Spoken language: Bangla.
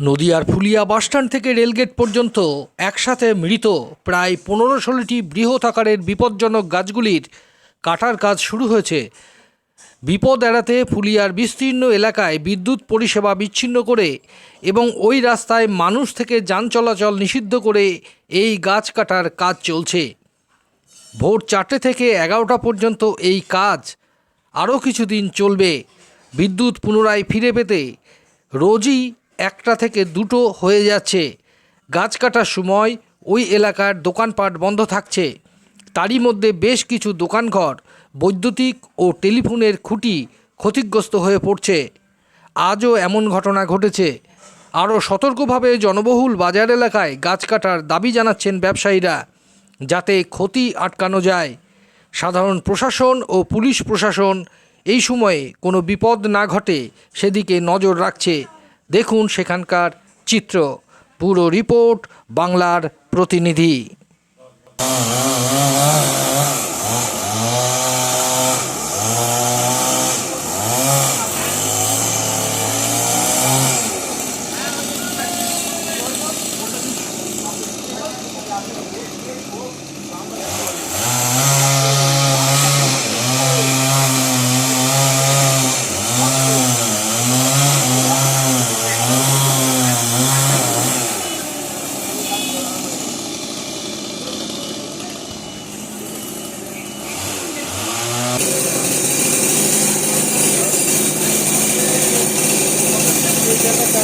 নদিয়ার ফুলিয়া বাসস্ট্যান্ড থেকে রেলগেট পর্যন্ত একসাথে মৃত প্রায় পনেরো ষোলোটি বৃহৎ আকারের বিপজ্জনক গাছগুলির কাটার কাজ শুরু হয়েছে। বিপদ এড়াতে ফুলিয়ার বিস্তীর্ণ এলাকায় বিদ্যুৎ পরিষেবা বিচ্ছিন্ন করে এবং ওই রাস্তায় মানুষ থেকে যান চলাচল নিষিদ্ধ করে এই গাছ কাটার কাজ চলছে। ভোর চারটে থেকে এগারোটা পর্যন্ত এই কাজ আরও কিছুদিন চলবে। বিদ্যুৎ পুনরায় ফিরে পেতে রোজই একটা থেকে দুটো হয়ে যাচ্ছে। গাছ কাটার সময় ওই এলাকার দোকানপাট বন্ধ থাকছে। তারই মধ্যে বেশ কিছু দোকানঘর, বৈদ্যুতিক ও টেলিফোনের খুঁটি ক্ষতিগ্রস্ত হয়ে পড়ছে। আজও এমন ঘটনা ঘটেছে। আরও সতর্কভাবে জনবহুল বাজার এলাকায় গাছ কাটার দাবি জানাচ্ছেন ব্যবসায়ীরা, যাতে ক্ষতি আটকানো যায়। সাধারণ প্রশাসন ও পুলিশ প্রশাসন এই সময়ে কোনো বিপদ না ঘটে, সেদিকে নজর রাখছে। দেখুন সেখানকার চিত্র। পুরো রিপোর্ট বাংলার প্রতিনিধি। சேர்த்தா